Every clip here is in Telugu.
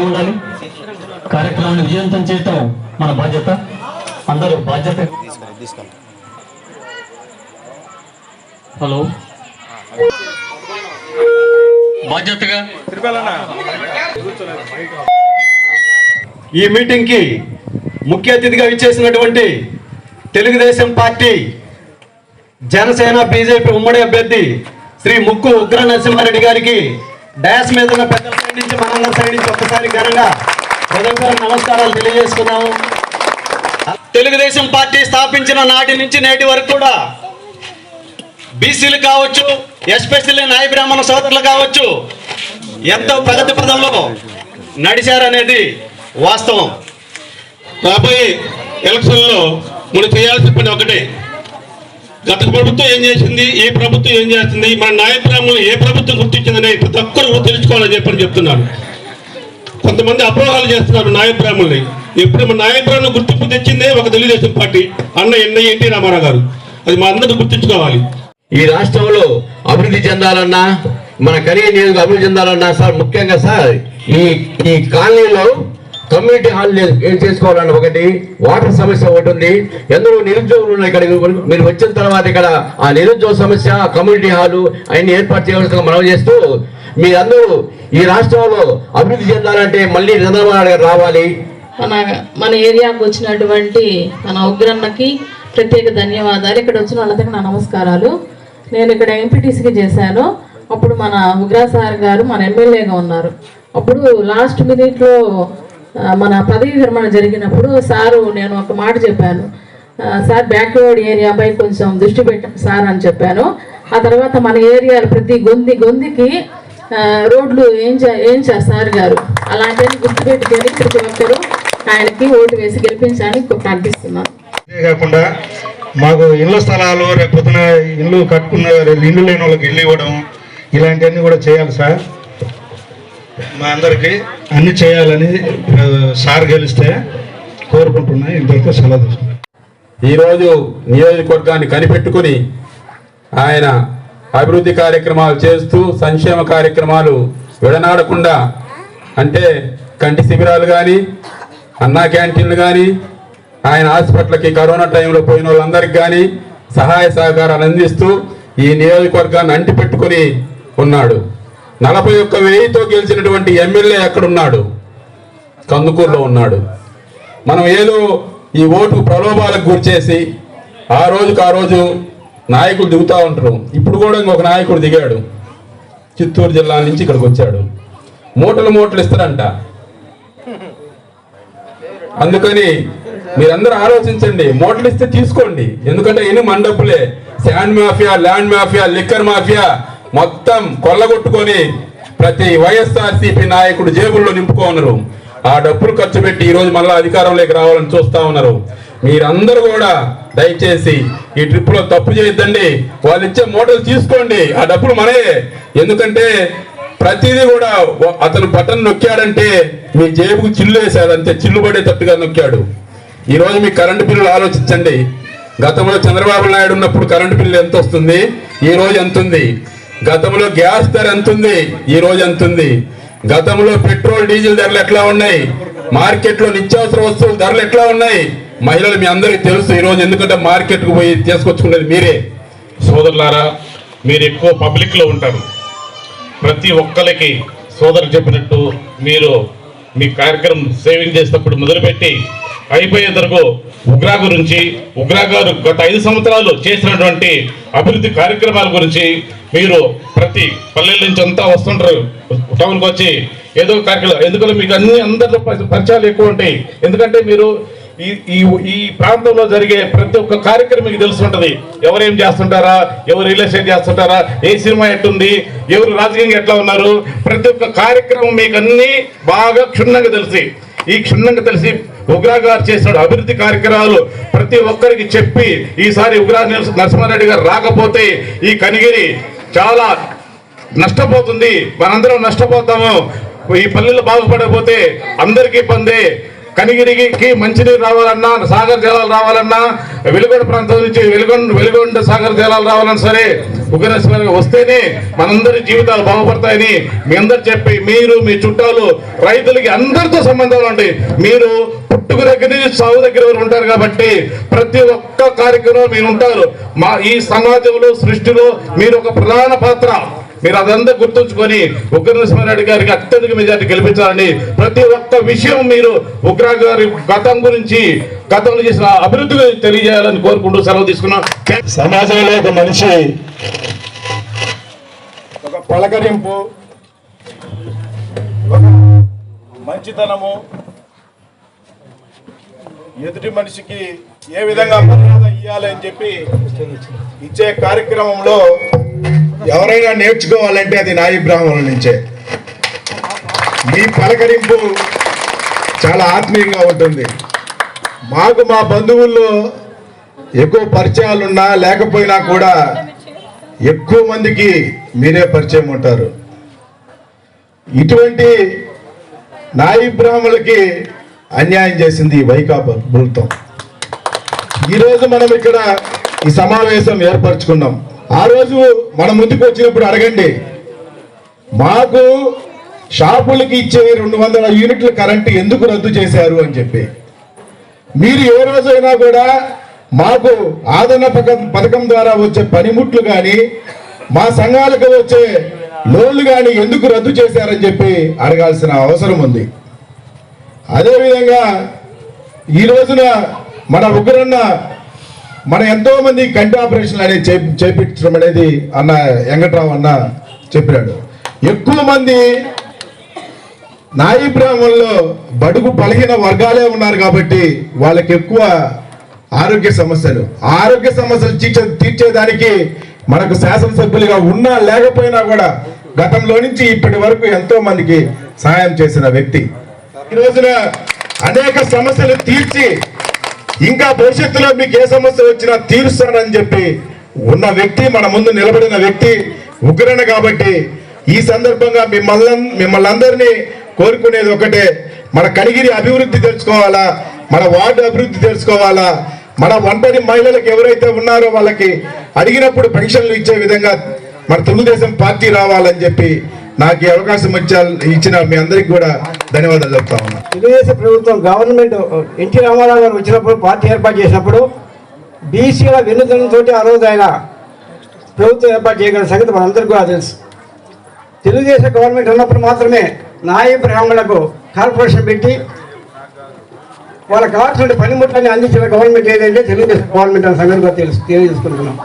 సిద్ధంగా ఉండాలి కార్యక్రమాన్ని విజయవంతం చేయటం మన బాధ్యత. అందరూ బాధ్యత. హలో. బాధ్యతగా? ఈ మీటింగ్కి ముఖ్య అతిథిగా ఇచ్చేసినటువంటి తెలుగుదేశం పార్టీ జనసేన బీజేపీ ఉమ్మడి అభ్యర్థి శ్రీ ముక్కు ఉగ్ర నరసింహారెడ్డి గారికి డయాస్ మీద ఉన్న పెద్దల సైడ్ నుంచి మనందరి సైడ్ నుంచి ఒక్కసారి ఘనంగా హృదయపూర్వక నమస్కారాలు తెలియజేసుకున్నాము తెలుగుదేశం పార్టీ స్థాపించిన నాటి నుంచి నేటి వరకు కూడా బీసీలు కావచ్చు ఎస్పెషల్లీ నాయ బ్రాహ్మణ సోదరులు కావచ్చు ఎంతో ప్రగతి పదంలో నడిచారనేది వాస్తవం. రాబోయే ఎలక్షన్లో మనం చేయాల్సిన పని ఒకటే. గత ప్రభుత్వం ఏం చేసింది? ఈ ప్రభుత్వం ఏం చేస్తుంది? మన నాయకురాములు ఏ ప్రభుత్వం గుర్తించిందని ప్రతి ఒక్కరు తెలుసుకోవాలని చెప్పని చెప్తున్నారు. కొంతమంది అపోహాలు చేస్తున్నారు నాయకురాముల్ని. ఎప్పుడు మన నాయకురాములు గుర్తింపు తెచ్చిందే ఒక తెలుగుదేశం పార్టీ అన్న ఎన్న ఎన్టీ రామారావు గారు. అది మా అందరూ గుర్తించుకోవాలి. ఈ రాష్ట్రంలో అభివృద్ధి చెందాలన్నా మన కరీ నియోజక అభివృద్ధి చెందాలన్నా సార్ ముఖ్యంగా సార్ ఈ ఈ కాలనీలో కమ్యూనిటీ హాల్ ఏం చేసుకోవాలన్న ఒకటి వాటర్ సమస్య ఒకటి ఉంది. ఎందరో నిరుద్యోగులు ఉన్నాయి ఇక్కడ. మీరు వచ్చిన తర్వాత ఇక్కడ ఆ నిరుద్యోగ సమస్య కమ్యూనిటీ హాలు అవన్నీ ఏర్పాటు చేయవలసిన మనం చేస్తూ మీరందరూ ఈ రాష్ట్రంలో అభివృద్ధి చెందాలంటే మళ్ళీ చంద్రబాబు నాయుడు గారు రావాలి. మన మన ఏరియాకు వచ్చినటువంటి మన ఉగ్రన్నకి ప్రత్యేక ధన్యవాదాలు. ఇక్కడ వచ్చిన వాళ్ళందరికీ నా నమస్కారాలు. నేను ఇక్కడ ఎంపీటీసీకి చేశాను. అప్పుడు మన ఉగ్రా సార్ గారు మన ఎమ్మెల్యేగా ఉన్నారు. అప్పుడు లాస్ట్ మినిట్లో మన పదవి విరమణ జరిగినప్పుడు సారు నేను ఒక మాట చెప్పాను. సార్ బ్యాక్వర్డ్ ఏరియాపై కొంచెం దృష్టి పెట్టాం సార్ అని చెప్పాను. ఆ తర్వాత మన ఏరియాలో ప్రతి గొంది గొందికి రోడ్లు ఏం ఏం సార్ గారు. అలాంటివన్నీ గుర్తుపెట్టుకొని ప్రతి ఒక్కరూ ఆయనకి ఓటు వేసి గెలిపించాలని ప్రార్థిస్తున్నాను అంతేకాకుండా మాకు ఇళ్ళ స్థలాలు రేపు పొద్దున ఇల్లు కట్టుకున్న ఇల్లు లేని వాళ్ళకి ఇల్లు ఇవ్వడం ఇలాంటివన్నీ కూడా చేయాలి సార్. మా అందరికీ అన్ని చేయాలని సార్ గెలిస్తే కోరుకుంటున్నా. ఇద్దరితో సెలవు ఈరోజు నియోజకవర్గాన్ని కనిపెట్టుకుని ఆయన అభివృద్ధి కార్యక్రమాలు చేస్తూ సంక్షేమ కార్యక్రమాలు విడనాడకుండా అంటే కంటి శిబిరాలు కానీ అన్నా క్యాంటీన్లు కానీ ఆయన హాస్పిటల్కి కరోనా టైంలో పోయిన వాళ్ళందరికీ కానీ సహాయ సహకారాలు అందిస్తూ ఈ నియోజకవర్గాన్ని అంటిపెట్టుకుని ఉన్నాడు. నలభై ఒక్క వెయ్యితో గెలిచినటువంటి ఎమ్మెల్యే ఎక్కడున్నాడు? కందుకూరులో ఉన్నాడు. మనం ఏదో ఈ ఓటు ప్రలోభాలకు గురిచేసి ఆ రోజుకు ఆ రోజు నాయకులు దిగుతూ ఉంటారు. ఇప్పుడు కూడా ఇంకొక నాయకుడు దిగాడు. చిత్తూరు జిల్లా నుంచి ఇక్కడికి వచ్చాడు. మూటలు మూటలు ఇస్తారంట. అందుకని మీరందరూ ఆలోచించండి. మూటలు ఇస్తే తీసుకోండి. ఎందుకంటే ఎన్ని మండపులే. Sand mafia land mafia liquor mafia మొత్తం కొల్లగొట్టుకొని ప్రతి వైఎస్ఆర్సీపీ నాయకుడు జేబుల్లో నింపుకోనరు ఆ డబ్బులు ఖర్చు పెట్టి ఈరోజు మళ్ళీ మళ్ళా అధికారంలోకి రావాలని చూస్తా ఉన్నారు. మీరందరూ కూడా దయచేసి ఈ ట్రిప్లో తప్పు చేయొద్దండి. వాళ్ళు ఇచ్చే మోటలు తీసుకోండి. ఆ డబ్బులు మనయే. ఎందుకంటే ప్రతిదీ కూడా అతను బటన్ నొక్కాడంటే మీ జేబుకు చిల్లు వేశాడు అంతే చిల్లు పడేటట్టుగా నొక్కాడు. ఈరోజు మీ కరెంటు బిల్లులు ఆలోచించండి. గతంలో చంద్రబాబు నాయుడు ఉన్నప్పుడు కరెంటు బిల్లు ఎంత వస్తుంది? ఈ రోజు ఎంత ఉంది? గతంలో గ్యాస్ ధర ఎంత ఉంది ఈ రోజు ఎంత ఉంది గతంలో పెట్రోల్ డీజిల్ ధరలు ఎట్లా ఉన్నాయి? మార్కెట్లో నిత్యావసర వస్తువుల ధరలు ఎట్లా ఉన్నాయి? మహిళలు మీ అందరికీ తెలుసు ఈ రోజు ఎందుకంటే మార్కెట్కు పోయి తీసుకొచ్చుకునేది మీరే. సోదరులారా మీరు ఎక్కువ పబ్లిక్లో ఉంటారు. ప్రతి ఒక్కరికి సోదరు చెప్పినట్టు మీరు మీ కార్యక్రమం సేవింగ్ చేసినప్పుడు మొదలుపెట్టి అయిపోయే వరకు ఉగ్రా గురించి ఉగ్రా గారు గత ఐదు సంవత్సరాలు చేసినటువంటి అభివృద్ధి కార్యక్రమాల గురించి మీరు ప్రతి పల్లెల నుంచి అంతా వస్తుంటారు. టౌన్కి వచ్చి ఏదో కార్యక్రమం ఎందుకంటే మీకు అన్ని అందరితో పరిచయాలు ఎక్కువ ఉంటాయి. ఎందుకంటే మీరు ఈ ఈ ఈ ప్రాంతంలో జరిగే ప్రతి ఒక్క కార్యక్రమం మీకు తెలుసుంటది ఎవరేం చేస్తుంటారా? ఎవరు రియల్ ఎస్టేట్ చేస్తుంటారా? ఏ సినిమా ఎట్టుంది? ఎవరు రాజకీయంగా ఎట్లా ఉన్నారు? ప్రతి ఒక్క కార్యక్రమం మీకు అన్ని బాగా క్షుణ్ణంగా తెలిసి ఈ క్షుణ్ణంగా తెలిసి ఉగ్రా గారు చేసిన అభివృద్ధి కార్యక్రమాలు ప్రతి ఒక్కరికి చెప్పి ఈసారి ఉగ్రా నరసింహారెడ్డి గారు రాకపోతే ఈ కనిగిరి చాలా నష్టపోతుంది. మనందరం నష్టపోతాము. ఈ పల్లెలు బాగుపడకపోతే అందరికీ ఇబ్బంది కనిగిరికి మంచినీరు రావాలన్నా సాగర్ జలాలు రావాలన్నా వెలుగొండ ప్రాంతం నుంచి వెలుగొండ వెలుగొండ సాగర్ జలాలు రావాలన్నా సరే ఉగ్రశ్వర వస్తేనే మనందరి జీవితాలు బాగుపడతాయని మీ అందరు చెప్పి మీరు మీ చుట్టాలు రైతులకి అందరితో సంబంధాలు ఉంటాయి మీరు పుట్టుకు దగ్గర నుంచి సాగు దగ్గర వరకు ఉంటారు కాబట్టి ప్రతి ఒక్క కార్యక్రమం మీరు ఉంటారు. మా ఈ సమాజంలో సృష్టిలో మీరు ఒక ప్రధాన పాత్ర. మీరు అదంతా గుర్తుంచుకొని ఉగ్ర నరసింహారెడ్డి గారికి అత్యధిక మెజార్టీ గెలిపించాలని ప్రతి ఒక్క విషయం మీరు ఉగ్ర గారి గతం గురించి గతంలో చేసిన అభివృద్ధి గురించి తెలియజేయాలని కోరుకుంటూ సెలవు తీసుకున్నాం. సమాజంలో ఒక మనిషి. ఒక పలకరింపు ఒక మంచితనము ఎదుటి మనిషికి ఏ విధంగా మర్యాద ఇవ్వాలి అని చెప్పి ఇచ్చే కార్యక్రమంలో ఎవరైనా నేర్చుకోవాలంటే అది నాయి బ్రాహ్మణుల నుంచే. మీ పలకరింపు చాలా ఆత్మీయంగా ఉంటుంది. మాకు మా బంధువుల్లో ఎక్కువ పరిచయాలున్నా లేకపోయినా కూడా ఎక్కువ మందికి మీరే పరిచయం ఉంటారు. ఇటువంటి నాయి బ్రాహ్మణులకి అన్యాయం చేసింది ఈ వైకాపా ప్రభుత్వం. ఈరోజు మనం ఇక్కడ ఈ సమావేశం ఏర్పరచుకున్నాం. ఆ రోజు మన ముందుకు వచ్చినప్పుడు అడగండి మాకు షాపులకి ఇచ్చే రెండు వందల యూనిట్ల కరెంటు ఎందుకు రద్దు చేశారు అని చెప్పి. మీరు ఏ రోజైనా కూడా మాకు ఆదరణ పథకం పథకం ద్వారా వచ్చే పనిముట్లు కానీ మా సంఘాలకు వచ్చే లోన్లు కానీ ఎందుకు రద్దు చేశారని చెప్పి అడగాల్సిన అవసరం ఉంది. అదేవిధంగా ఈ రోజున మన ఉగ్రన్న మన ఎంతో మంది కంటి ఆపరేషన్లు అనేది చేపి- చేపించడం అనేది అన్న వెంకట్రావు అన్న చెప్పినాడు. ఎక్కువ మంది నాయి బ్రాహ్మణుల్లో బడుగు పలిగిన వర్గాలే ఉన్నారు కాబట్టి వాళ్ళకి ఎక్కువ ఆరోగ్య సమస్యలు. ఆరోగ్య సమస్యలు తీర్చే తీర్చేదానికి మనకు శాసనసభ్యులుగా ఉన్నా లేకపోయినా కూడా గతంలో నుంచి ఇప్పటి వరకు ఎంతో మందికి సహాయం చేసిన వ్యక్తి. ఈ రోజున అనేక సమస్యలు తీర్చి ఇంకా భవిష్యత్తులో మీకు ఏ సమస్య వచ్చినా తీరుస్తానని చెప్పి ఉన్న వ్యక్తి మన ముందు నిలబడిన వ్యక్తి ఉగ్రణ కాబట్టి ఈ సందర్భంగా మిమ్మల్ని మిమ్మల్ని అందరినీ కోరుకునేది ఒకటే. మన కనిగిరి అభివృద్ధి తెలుసుకోవాలా? మన వార్డు అభివృద్ధి తెలుసుకోవాలా? మన ఒంటరి మహిళలకు ఎవరైతే ఉన్నారో వాళ్ళకి అడిగినప్పుడు పెన్షన్లు ఇచ్చే విధంగా మన తెలుగుదేశం పార్టీ రావాలని చెప్పి నాకు ఈ అవకాశం ఇచ్చా ఇచ్చిన మీ అందరికి కూడా ధన్యవాదాలు చెప్తా ఉన్నా. తెలుగుదేశం ప్రభుత్వం గవర్నమెంట్ ఎన్టీ రామారావు గారు వచ్చినప్పుడు పార్టీ ఏర్పాటు చేసినప్పుడు బీసీల వెన్నుదనంతో ఆ రోజు ఆయన ప్రభుత్వం ఏర్పాటు చేయగల సంగతి మనందరికీ కూడా తెలుసు. తెలుగుదేశం గవర్నమెంట్ ఉన్నప్పుడు మాత్రమే నాయ బ్రాహ్మణులకు కార్పొరేషన్ పెట్టి వాళ్ళకి కావాల్సిన పనిముట్లని అందించిన గవర్నమెంట్ ఏదంటే తెలుగుదేశం గవర్నమెంట్ అనే సంగతి కూడా తెలుసు తెలియజేసుకుంటున్నాం.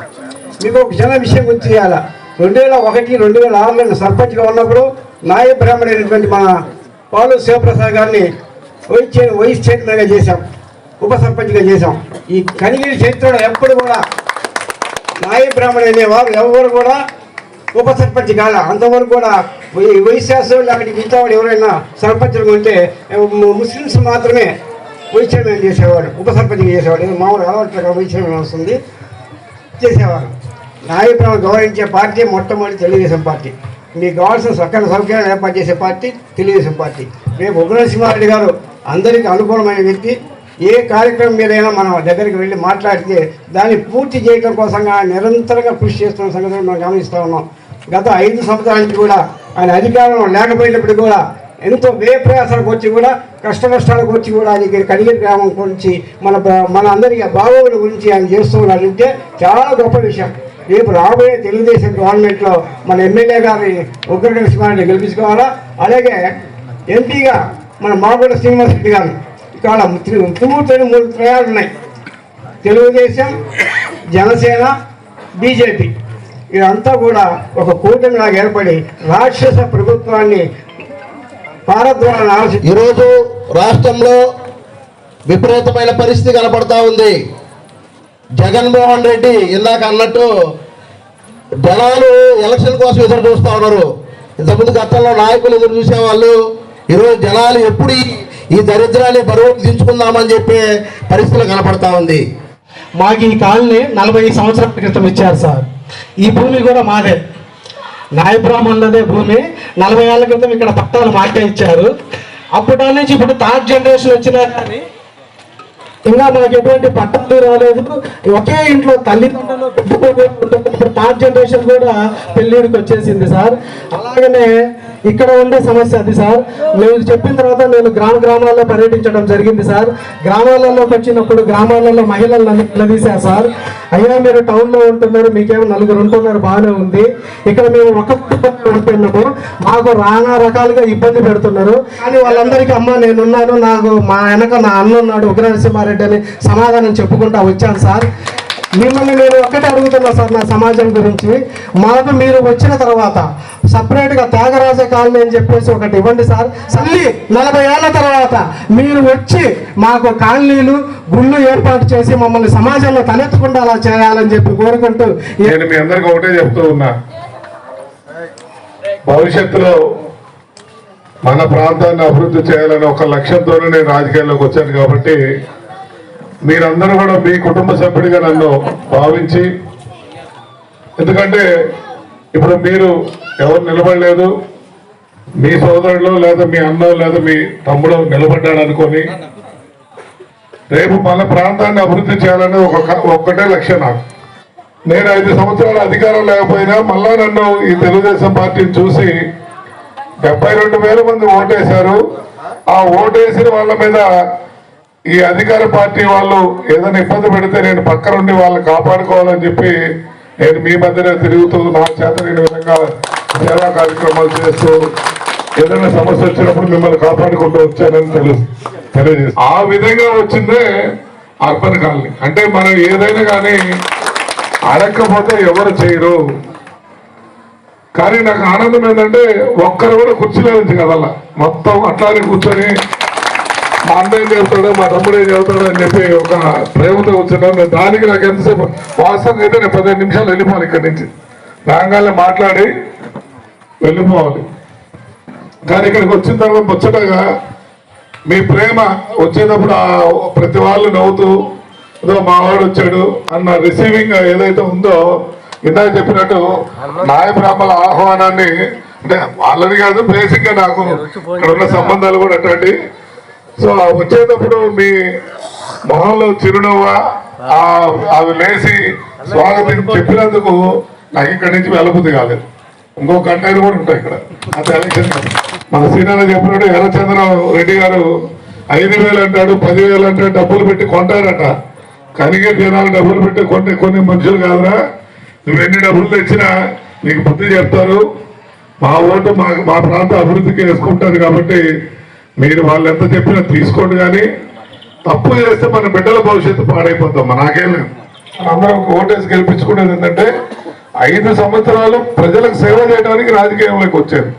మీకు ఒక చిన్న విషయం గురించి చేయాలా? రెండు వేల ఒకటి రెండు వేల ఆరులో సర్పంచ్గా ఉన్నప్పుడు నాయ బ్రాహ్మణైనటువంటి మన పాలు శివప్రసాద్ గారిని వైస్ చైర్ వైస్ చైర్మన్గా చేశాం. ఉప సర్పంచ్గా చేశాం. ఈ కనిగిరి చరిత్రలో ఎప్పుడు కూడా నాయ బ్రాహ్మణ అనేవారు ఎవరు కూడా ఉప సర్పంచ్ కాల. అంతవరకు కూడా ఈ వైశ్యాసు లేకపోతే మిగతా వాడు ఎవరైనా సర్పంచులు ఉంటే ముస్లిమ్స్ మాత్రమే వైస్ చైర్మన్ చేసేవాడు ఉప సర్పంచ్ చేసేవాడు మామూలు అలవాట్లుగా వైస్ చైర్మన్ వస్తుంది చేసేవారు. నాయకులను గౌరవించే పార్టీ మొట్టమొదటి తెలుగుదేశం పార్టీ. మీకు కావాల్సిన సకల సౌకర్యాలు ఏర్పాటు చేసే పార్టీ తెలుగుదేశం పార్టీ. రేపు ఉగ్రసింహారెడ్డి గారు అందరికీ అనుకూలమైన వ్యక్తి. ఏ కార్యక్రమం మీదైనా మనం దగ్గరికి వెళ్ళి మాట్లాడితే దాన్ని పూర్తి చేయడం కోసంగా నిరంతరంగా కృషి చేస్తున్న సంగతి మనం గమనిస్తూ ఉన్నాం. గత ఐదు సంవత్సరాల నుంచి కూడా ఆయన అధికారం లేకపోయినప్పుడు కూడా ఎంతో వ్యయప్రయాసాలకు వచ్చి కూడా కష్ట నష్టాలకు వచ్చి కూడా అది కడిగిరి గ్రామం గురించి మన మన అందరికీ బాగోగుల గురించి ఆయన చేస్తున్నారంటే చాలా గొప్ప విషయం. రేపు రాబోయే తెలుగుదేశం గవర్నమెంట్లో మన ఎమ్మెల్యే గారి ఉగ్రగణ నరసింహారెడ్డి గెలిపించుకోవాలా? అలాగే ఎంపీగా మన మాగూడ శ్రీనివాసరెడ్డి గారు ఇక్కడ తూర్తని మూడు త్రయాలు ఉన్నాయి. తెలుగుదేశం జనసేన బీజేపీ. ఇదంతా కూడా ఒక కూటమిలాగా ఏర్పడి రాక్షస ప్రభుత్వాన్ని పారద్వారాన్ని ఆలోచి ఈరోజు రాష్ట్రంలో విపరీతమైన పరిస్థితి కనపడతా ఉంది. జగన్మోహన్ రెడ్డి ఇందాక అన్నట్టు జనాలు ఎలక్షన్ కోసం ఎదురు చూస్తూ ఉన్నారు. ఇంతకుముందు గతంలో నాయకులు ఎదురు చూసేవాళ్ళు ఈరోజు జనాలు ఎప్పుడు ఈ- దరిద్రాన్ని బరువు దించుకుందామని చెప్పే పరిస్థితులు కనపడతా ఉంది. మాకు ఈ కాలనీ నలభై సంవత్సరాల క్రితం ఇచ్చారు సార్. ఈ భూమి కూడా మాదే. నాయబ్రాహ్మణులదే భూమి. నలభై ఏళ్ళ క్రితం ఇక్కడ పట్టాలు మాకే ఇచ్చారు. అప్పటి నుంచి ఇప్పుడు థర్డ్ జనరేషన్ వచ్చినా కానీ ఇంకా మనకి ఎటువంటి పట్టాలు రాలేదు. ఒకే ఇంట్లో తల్లిదండ్రులు ఇప్పుడు థర్డ్ జనరేషన్ కూడా పెళ్ళిడికి వచ్చేసింది సార్. అలాగనే ఇక్కడ ఉండే సమస్య అది సార్. మీరు చెప్పిన తర్వాత నేను గ్రామ గ్రామాల్లో పర్యటించడం జరిగింది సార్. గ్రామాలలోకి వచ్చినప్పుడు గ్రామాలలో మహిళలు నిలదీశారు సార్. అయ్యా మీరు టౌన్లో ఉంటున్నారు మీకేమో నలుగురు ఉంటున్నారు బాగానే ఉంది. ఇక్కడ మేము ఒక కుటుంబంలో ఉంటున్నాము మాకు రానా రకాలుగా ఇబ్బంది పెడుతున్నారు. కానీ వాళ్ళందరికీ అమ్మ నేనున్నాను నాకు మా వెనక నా అన్న ఉన్నాడు ఉగ్రనరసింహారెడ్డి అని సమాధానం చెప్పుకుంటా వచ్చాను సార్. మిమ్మల్ని నేను ఒక్కటే అడుగుతున్నా సార్ నా సమాజం గురించి. మాకు మీరు వచ్చిన తర్వాత సపరేట్గా త్యాగరాజ కాలనీ అని చెప్పేసి ఒకటి ఇవ్వండి సార్. మళ్ళీ నలభై ఏళ్ళ తర్వాత మీరు వచ్చి మాకు కాలనీలు గుళ్ళు ఏర్పాటు చేసి మమ్మల్ని సమాజంలో తలెత్తకుండా అలా చేయాలని చెప్పి కోరుకుంటూ నేను మీ అందరికీ ఒకటే చెప్తూ ఉన్నా. భవిష్యత్తులో మన ప్రాంతాన్ని అభివృద్ధి చేయాలని ఒక లక్ష్యంతోనే నేను రాజకీయాల్లోకి వచ్చాను కాబట్టి మీరందరూ కూడా మీ కుటుంబ సభ్యుడిగా నన్ను భావించి ఎందుకంటే ఇప్పుడు మీరు ఎవరు నిలబడలేదు మీ సోదరుడు లేదా మీ అన్న లేదా మీ తమ్ముడు నిలబడ్డాడు అనుకొని రేపు మన ప్రాంతాన్ని అభివృద్ధి చేయాలని ఒక ఒక్కటే లక్ష్యం నాకు. నేను ఐదు సంవత్సరాల అధికారం లేకపోయినా మళ్ళా నన్ను ఈ తెలుగుదేశం పార్టీని చూసి డెబ్బై రెండు వేల మంది ఓటేశారు. ఆ ఓటేసిన వాళ్ళ మీద ఈ అధికార పార్టీ వాళ్ళు ఏదైనా ఇబ్బంది పెడితే నేను పక్క నుండి వాళ్ళని కాపాడుకోవాలని చెప్పి నేను మీ మధ్యనే తిరుగుతూ నా చేత నేను విధంగా సేవా కార్యక్రమాలు చేస్తూ ఏదైనా సమస్య వచ్చినప్పుడు మిమ్మల్ని కాపాడుకుంటూ వచ్చానని తెలుసు ఆ విధంగా వచ్చిందే అర్బన్ కాలనీ. అంటే మనం ఏదైనా కానీ అడగకపోతే ఎవరు చేయరు. కానీ నాకు ఆనందం ఏంటంటే ఒక్కరు కూడా కుర్చీలో నుంచి కదల్లా మొత్తం అట్లానే కూర్చొని మా అన్నయ్య చెబుతాడు మా తమ్ముడు ఏం చెబుతాడు అని చెప్పి ఒక ప్రేమతో వచ్చినాను దానికి నాకు ఎంతసేపు వాస్తవంగా అయితే నేను పదిహేను నిమిషాలు వెళ్ళిపోవాలి ఇక్కడి నుంచి. రాగానే మాట్లాడి వెళ్ళిపోవాలి. కానీ ఇక్కడికి వచ్చిన తర్వాత ముచ్చటగా మీ ప్రేమ వచ్చేటప్పుడు ఆ ప్రతి వాళ్ళు నవ్వుతూ ఏదో మావాడు వచ్చాడు అన్న రిసీవింగ్ ఏదైతే ఉందో ఇందాక చెప్పినట్టు నాయ బ్రాహ్మల ఆహ్వానాన్ని అంటే వాళ్ళని కాదు బేసిక్గా నాకు ఇక్కడ ఉన్న సంబంధాలు కూడా అటువంటి సో వచ్చేటప్పుడు మీ మొహంలో చిరునవ్వ అవి లేచి స్వాగతం చెప్పినందుకు నాకు ఇక్కడి నుంచి వెళ్ళబుద్ధి కాలేదు. ఇంకో కంటైనర్ కూడా ఉంటాయి ఇక్కడ. అది ఎలక్షన్ మన సీనియర్ చెప్పినట్టు ఎర్రచంద్రరావు రెడ్డి గారు ఐదు వేలు అంటాడు పదివేలు అంటే డబ్బులు పెట్టి కొంటారట. కనిగే జనాలు డబ్బులు పెట్టి కొన్ని కొన్ని మనుషులు కాదురా. నువ్వు ఎన్ని డబ్బులు తెచ్చినా నీకు బుద్ధి చెప్తారు. మా ఓటు మా మా ప్రాంత అభివృద్ధికి వేసుకుంటారు కాబట్టి మీరు వాళ్ళు ఎంత చెప్పినా తీసుకోండి కానీ తప్పు చేస్తే మన బిడ్డల భవిష్యత్తు పాడైపోతాం నాకేం లేదు. అందరం ఓటేసి గెలిపించుకునేది ఏంటంటే ఐదు సంవత్సరాలు ప్రజలకు సేవ చేయడానికి రాజకీయంలోకి వచ్చారు.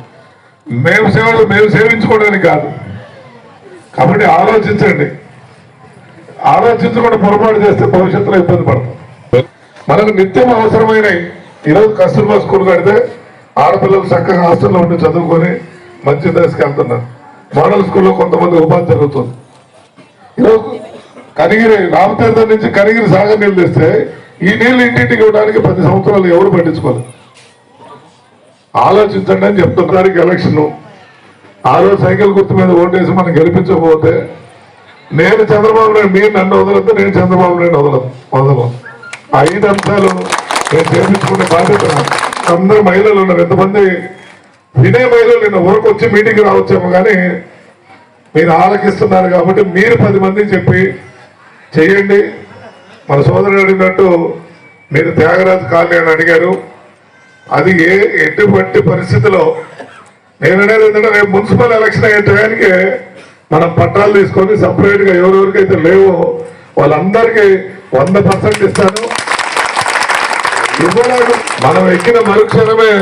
మేము సేవలు మేము సేవించుకోవడానికి కాదు. కాబట్టి ఆలోచించండి. ఆలోచించకుండా పొరపాటు చేస్తే భవిష్యత్తులో ఇబ్బంది పడతాం. మనకు నిత్యం అవసరమైన ఈరోజు కస్తూర్బా స్కూల్ కడితే ఆడపిల్లలు చక్కగా హాస్టల్లో ఉండి చదువుకొని మంచి దశకి వెళ్తున్నారు. మోడల్ స్కూల్లో కొంతమంది ఉపాధి జరుగుతుంది. ఈరోజు కనిగిరి రామతీర్థం నుంచి కనిగిరి సాగర్ నీళ్ళు తెస్తే ఈ నీళ్ళు ఇంటింటికి ఇవ్వడానికి పది సంవత్సరాలు ఎవరు పట్టించుకోలేదు ఆలోచించండి అని చెప్తున్నారు ఎలక్షన్. ఆ రోజు సైకిల్ గుర్తు మీద ఓటేసి మనం గెలిపించకపోతే నేను చంద్రబాబు నాయుడు మీరు నన్ను వదలద్దు నేను చంద్రబాబు నాయుడు వదలదు వదలం ఐదు అంశాలు నేను చేపించుకునే బాధ్యత అందరు మహిళలు ఉన్నారు. ఎంతమంది వినే మహిళలు నిన్న ఊరికి వచ్చి మీటింగ్ రావచ్చేమో కానీ మీరు ఆలకిస్తున్నారు కాబట్టి మీరు పది మందికి చెప్పి చేయండి. మన సోదరుడు అడిగినట్టు మీరు త్యాగరాజు కాలనీ అని అడిగారు. అది ఏ ఎటువంటి పరిస్థితిలో నేను అనేది ఏంటంటే రేపు మున్సిపల్ ఎలక్షన్ అయ్యే టయానికి మనం పట్టాలు తీసుకొని సపరేట్గా ఎవరెవరికైతే లేవో వాళ్ళందరికీ వంద పర్సెంట్ ఇస్తాను. ఇవ్వడానికి మనం ఎక్కిన మరుక్షణమే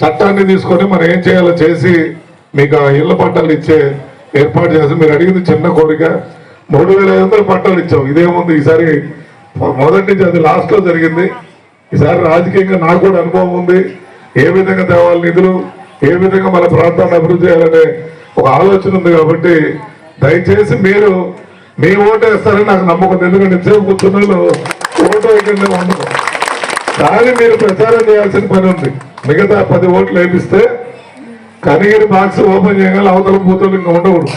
చట్టాన్ని తీసుకొని మనం ఏం చేయాలో చేసి మీకు ఆ ఇళ్ళ పట్టాలు ఇచ్చే ఏర్పాటు చేసి మీరు అడిగింది చిన్న కోరిక. మూడు వేల ఐదు వందల పట్టాలు ఇచ్చాం. ఇదేముంది ఈసారి మొదటి నుంచి అది లాస్ట్లో జరిగింది. ఈసారి రాజకీయంగా నాకు కూడా అనుభవం ఉంది. ఏ విధంగా తేవాలి నిధులు ఏ విధంగా మన ప్రాంతాన్ని అభివృద్ధి చేయాలనే ఒక ఆలోచన ఉంది కాబట్టి దయచేసి మీరు మీ ఓటు వేస్తారని నాకు నమ్మకం ఎందుకంటే సేపు కూర్చున్న వాళ్ళు ఓటు వేయకుండా ఉండదు దాన్ని మీరు ప్రచారం చేయాల్సిన పని ఉంది. మిగతా పది ఓట్లు వేపిస్తే కనిగిరి బాక్స్ ఓపెన్ చేయగల అవతల పూతలు ఇంకా ఉండకూడదు.